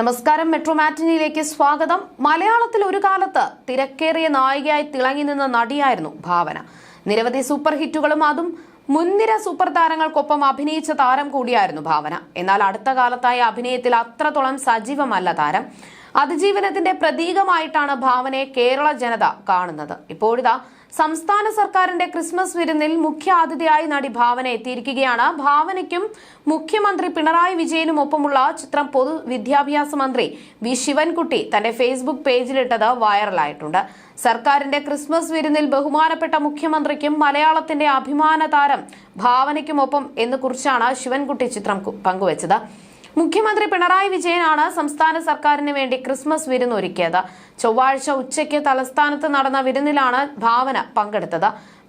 നമസ്കാരം. മെട്രോ മാറ്റിനിയിലേക്ക് സ്വാഗതം. മലയാളത്തിൽ ഒരു കാലത്ത് തിരക്കേറിയ നായികയായി തിളങ്ങി നിന്ന നടിയായിരുന്നു ഭാവന. നിരവധി സൂപ്പർ ഹിറ്റുകളും അതും മുൻനിര സൂപ്പർ താരങ്ങൾക്കൊപ്പം അഭിനയിച്ച താരം കൂടിയായിരുന്നു ഭാവന. എന്നാൽ അടുത്ത കാലത്തായി അഭിനയത്തിൽ അത്രത്തോളം സജീവമല്ല താരം. അതിജീവനത്തിന്റെ പ്രതീകമായിട്ടാണ് ഭാവനയെ കേരള ജനത കാണുന്നത്. ഇപ്പോഴിതാ സംസ്ഥാന സർക്കാരിന്റെ ക്രിസ്മസ് വിരുന്നിൽ മുഖ്യ അതിഥിയായി നടി ഭാവന എത്തിയിരിക്കുകയാണ്. ഭാവനയ്ക്കും മുഖ്യമന്ത്രി പിണറായി വിജയനും ഒപ്പമുള്ള ചിത്രം പൊതു വിദ്യാഭ്യാസ മന്ത്രി വി ശിവൻകുട്ടി തന്റെ ഫേസ്ബുക്ക് പേജിലിട്ടത് വൈറലായിട്ടുണ്ട്. സർക്കാരിന്റെ ക്രിസ്മസ് വിരുന്നിൽ ബഹുമാനപ്പെട്ട മുഖ്യമന്ത്രിക്കും മലയാളത്തിന്റെ അഭിമാന താരം ഭാവനയ്ക്കുമൊപ്പം എന്ന് കുറിച്ചാണ് ശിവൻകുട്ടി ചിത്രം പങ്കുവച്ചത്. മുഖ്യമന്ത്രി പിണറായി വിജയനാണ് സംസ്ഥാന സർക്കാരിന് വേണ്ടി ക്രിസ്മസ് വിരുന്നൊരുക്കിയത്. ചൊവ്വാഴ്ച ഉച്ചയ്ക്ക് തലസ്ഥാനത്ത് നടന്ന വിരുന്നിലാണ് ഭാവന പങ്കെടുത്തത്.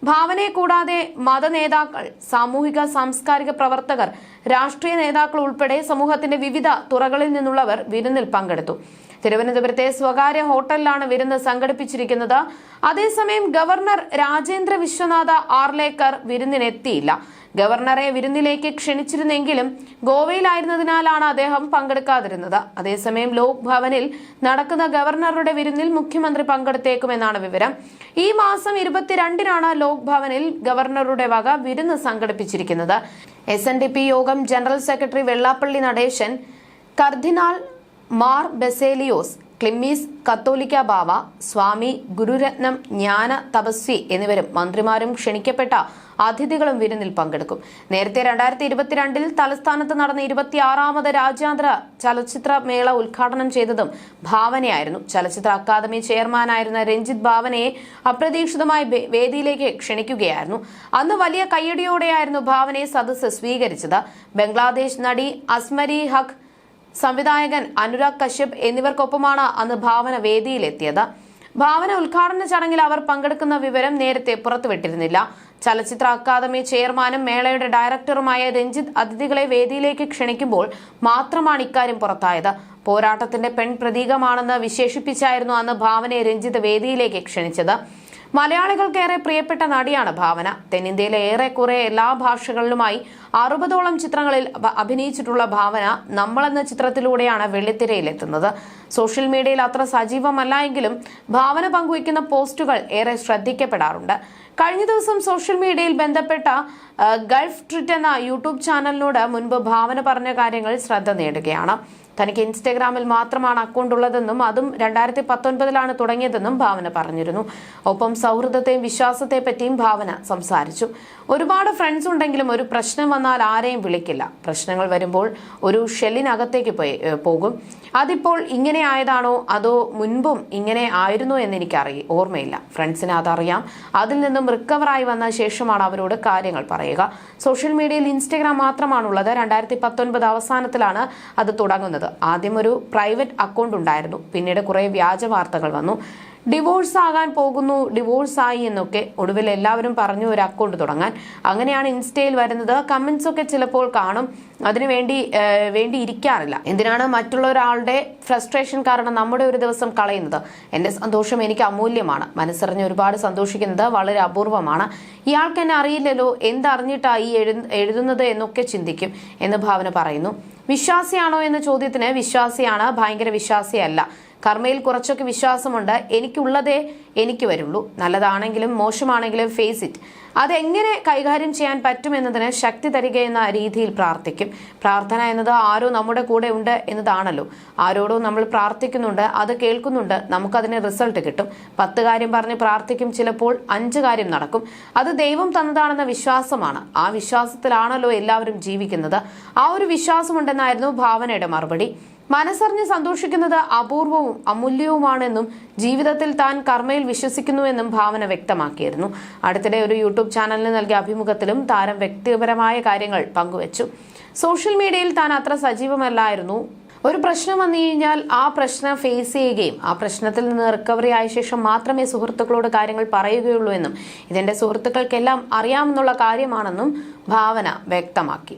ഭാവനയെ കൂടാതെ മതനേതാക്കൾ സാമൂഹിക സാംസ്കാരിക പ്രവർത്തകർ രാഷ്ട്രീയ നേതാക്കൾ ഉൾപ്പെടെ സമൂഹത്തിന്റെ വിവിധ തുറകളിൽ നിന്നുള്ളവർ വിരുന്നിൽ പങ്കെടുത്തു. തിരുവനന്തപുരത്തെ സ്വകാര്യ ഹോട്ടലിലാണ് വിരുന്ന് സംഘടിപ്പിച്ചിരിക്കുന്നത്. അതേസമയം ഗവർണർ രാജേന്ദ്ര വിശ്വനാഥ ആർലേക്കർ വിരുന്നിനെത്തിയില്ല. ഗവർണറെ വിരുന്നിലേക്ക് ക്ഷണിച്ചിരുന്നെങ്കിലും ഗോവയിലായിരുന്നതിനാലാണ് അദ്ദേഹം പങ്കെടുക്കാതിരുന്നത്. അതേസമയം ലോക് ഭവനിൽ നടക്കുന്ന ഗവർണറുടെ വിരുന്നിൽ മുഖ്യമന്ത്രി പങ്കെടുത്തേക്കുമെന്നാണ് വിവരം. ഈ മാസം ഇരുപത്തിരണ്ടിനാണ് ലോക് ഭവനിൽ ഗവർണറുടെ വക വിരുന്ന് സംഘടിപ്പിച്ചിരിക്കുന്നത്. എസ് യോഗം ജനറൽ സെക്രട്ടറി വെള്ളാപ്പള്ളി നടേശൻ കർദിനാൾ മാർ ബെസേലിയോസ് ക്ലിമ്മീസ് കത്തോലിക്ക ബാവ സ്വാമി ഗുരുരത്നം ജ്ഞാന തപസ്വി എന്നിവരും മന്ത്രിമാരും ക്ഷണിക്കപ്പെട്ട അതിഥികളും വിരുന്നിൽ പങ്കെടുക്കും. നേരത്തെ രണ്ടായിരത്തി ഇരുപത്തിരണ്ടിൽ തലസ്ഥാനത്ത് നടന്ന ഇരുപത്തിയാറാമത് രാജ്യാന്തര ചലച്ചിത്ര മേള ഉദ്ഘാടനം ചെയ്തതും ഭാവനയായിരുന്നു. ചലച്ചിത്ര അക്കാദമി ചെയർമാനായിരുന്ന രഞ്ജിത്ത് ഭാവനയെ അപ്രതീക്ഷിതമായി വേദിയിലേക്ക് ക്ഷണിക്കുകയായിരുന്നു. അന്ന് വലിയ കയ്യടിയോടെയായിരുന്നു ഭാവനയെ സദസ്സ് സ്വീകരിച്ചത്. ബംഗ്ലാദേശ് നടി അസ്മരി ഹഖ് സംവിധായകൻ അനുരാഗ് കശ്യപ് എന്നിവർക്കൊപ്പമാണ് അന്ന് ഭാവന വേദിയിലെത്തിയത്. ഭാവന ഉദ്ഘാടന ചടങ്ങിൽ അവർ പങ്കെടുക്കുന്ന വിവരം നേരത്തെ പുറത്തുവിട്ടിരുന്നില്ല. ചലച്ചിത്ര അക്കാദമി ചെയർമാനും മേളയുടെ ഡയറക്ടറുമായ രഞ്ജിത്ത് അതിഥികളെ വേദിയിലേക്ക് ക്ഷണിക്കുമ്പോൾ മാത്രമാണ് ഇക്കാര്യം പുറത്തായത്. പോരാട്ടത്തിന്റെ പെൺ പ്രതീകമാണെന്ന് വിശേഷിപ്പിച്ചായിരുന്നു അന്ന് ഭാവനയെ രഞ്ജിത്ത് വേദിയിലേക്ക് ക്ഷണിച്ചത്. മലയാളികൾക്കേറെ പ്രിയപ്പെട്ട നടിയാണ് ഭാവന. തെന്നിന്ത്യയിലെ ഏറെക്കുറെ എല്ലാ ഭാഷകളിലുമായി അറുപതോളം ചിത്രങ്ങളിൽ അഭ- അഭിനയിച്ചിട്ടുള്ള ഭാവന നമ്മളെന്ന ചിത്രത്തിലൂടെയാണ് വെള്ളിത്തിരയിലെത്തുന്നത്. സോഷ്യൽ മീഡിയയിൽ അത്ര സജീവമല്ല എങ്കിലും ഭാവന പങ്കുവയ്ക്കുന്ന പോസ്റ്റുകൾ ഏറെ ശ്രദ്ധിക്കപ്പെടാറുണ്ട്. കഴിഞ്ഞ ദിവസം സോഷ്യൽ മീഡിയയിൽ ബന്ധപ്പെട്ട ഗൾഫ് ട്രിറ്റ് എന്ന യൂട്യൂബ് ചാനലിനോട് മുൻപ് ഭാവന പറഞ്ഞ കാര്യങ്ങൾ ശ്രദ്ധ നേടുകയാണ്. തനിക്ക് ഇൻസ്റ്റഗ്രാമിൽ മാത്രമാണ് അക്കൗണ്ട് ഉള്ളതെന്നും അതും രണ്ടായിരത്തി പത്തൊൻപതിലാണ് തുടങ്ങിയതെന്നും ഭാവന പറഞ്ഞിരുന്നു. ഒപ്പം സൗഹൃദത്തെയും വിശ്വാസത്തെ പറ്റിയും ഭാവന സംസാരിച്ചു. ഒരുപാട് ഫ്രണ്ട്സ് ഉണ്ടെങ്കിലും ഒരു പ്രശ്നം വന്നാൽ ആരെയും വിളിക്കില്ല. പ്രശ്നങ്ങൾ വരുമ്പോൾ ഒരു ഷെല്ലിനകത്തേക്ക് പോയി പോകും. അതിപ്പോൾ ഇങ്ങനെ ആയതാണോ? അതോ മുൻപും ഇങ്ങനെ ആയിരുന്നോ എന്ന് എനിക്കറിയ ഓർമ്മയില്ല ഫ്രണ്ട്സിന് അതറിയാം. അതിൽ നിന്നും റിക്കവറായി വന്ന ശേഷമാണ് അവരോട് കാര്യങ്ങൾ പറയുക. സോഷ്യൽ മീഡിയയിൽ ഇൻസ്റ്റഗ്രാം മാത്രമാണുള്ളത്. രണ്ടായിരത്തി പത്തൊൻപത് അവസാനത്തിലാണ് അത് തുടങ്ങുന്നത്. ആദ്യം ഒരു പ്രൈവറ്റ് അക്കൗണ്ട് ഉണ്ടായിരുന്നു. പിന്നീട് കുറേ വ്യാജ വാർത്തകൾ വന്നു. ഡിവോഴ്സ് ആകാൻ പോകുന്നു ഡിവോഴ്സ് ആയി എന്നൊക്കെ ഒടുവിൽ എല്ലാവരും പറഞ്ഞു ഒരു അക്കൗണ്ട് തുടങ്ങാൻ. അങ്ങനെയാണ് ഇൻസ്റ്റയിൽ വരുന്നത്. കമന്റ്സ് ഒക്കെ ചിലപ്പോൾ കാണും. അതിനു വേണ്ടി വേണ്ടി ഇരിക്കാറില്ല. എന്തിനാണ് മറ്റുള്ള ഒരാളുടെ ഫ്രസ്ട്രേഷൻ കാരണം നമ്മുടെ ഒരു ദിവസം കളയുന്നത്? എന്റെ സന്തോഷം എനിക്ക് അമൂല്യമാണ്. മനസ്സറിഞ്ഞ് ഒരുപാട് സന്തോഷിക്കുന്നത് വളരെ അപൂർവമാണ്. ഇയാൾക്ക് എന്നെ അറിയില്ലല്ലോ. എന്തറിഞ്ഞിട്ടാ ഈ എഴു എഴുതുന്നത് എന്നൊക്കെ ചിന്തിക്കും എന്ന് ഭാവന പറയുന്നു. വിശ്വാസിയാണോ എന്ന ചോദ്യത്തിന് വിശ്വാസിയാണ്. ഭയങ്കര വിശ്വാസിയല്ല. കർമ്മയിൽ കുറച്ചൊക്കെ വിശ്വാസമുണ്ട്. എനിക്കുള്ളതേ എനിക്ക് വരുള്ളൂ. നല്ലതാണെങ്കിലും മോശമാണെങ്കിലും ഫേസ് ഇറ്റ് അതെങ്ങനെ കൈകാര്യം ചെയ്യാൻ പറ്റുമെന്നതിന് ശക്തി തരിക എന്ന രീതിയിൽ പ്രാർത്ഥിക്കും. പ്രാർത്ഥന എന്നത് ആരോ നമ്മുടെ കൂടെ ഉണ്ട് എന്നതാണല്ലോ. ആരോടോ നമ്മൾ പ്രാർത്ഥിക്കുന്നുണ്ട് അത് കേൾക്കുന്നുണ്ട്. നമുക്കതിന് റിസൾട്ട് കിട്ടും. പത്ത് കാര്യം പറഞ്ഞ് പ്രാർത്ഥിക്കും. ചിലപ്പോൾ അഞ്ച് കാര്യം നടക്കും. അത് ദൈവം തന്നതാണെന്ന വിശ്വാസമാണ്. ആ വിശ്വാസത്തിലാണല്ലോ എല്ലാവരും ജീവിക്കുന്നത്. ആ ഒരു വിശ്വാസമുണ്ടെന്നായിരുന്നു ഭാവനയുടെ മറുപടി. മനസ്സറിഞ്ഞ് സന്തോഷിക്കുന്നത് അപൂർവവും അമൂല്യവുമാണെന്നും ജീവിതത്തിൽ താൻ കർമ്മയിൽ വിശ്വസിക്കുന്നുവെന്നും ഭാവന വ്യക്തമാക്കിയിരുന്നു. അടുത്തിടെ ഒരു യൂട്യൂബ് ചാനലിന് നൽകിയ അഭിമുഖത്തിലും താരം വ്യക്തിപരമായ കാര്യങ്ങൾ പങ്കുവച്ചു. സോഷ്യൽ മീഡിയയിൽ താൻ അത്ര സജീവമല്ലായിരുന്നു. ഒരു പ്രശ്നം വന്നു കഴിഞ്ഞാൽ ആ പ്രശ്നം ഫേസ് ചെയ്യുകയും ആ പ്രശ്നത്തിൽ നിന്ന് റിക്കവറി ആയ ശേഷം മാത്രമേ സുഹൃത്തുക്കളോട് കാര്യങ്ങൾ പറയുകയുള്ളൂ എന്നും ഇതെന്റെ സുഹൃത്തുക്കൾക്കെല്ലാം അറിയാമെന്നുള്ള കാര്യമാണെന്നും ഭാവന വ്യക്തമാക്കി.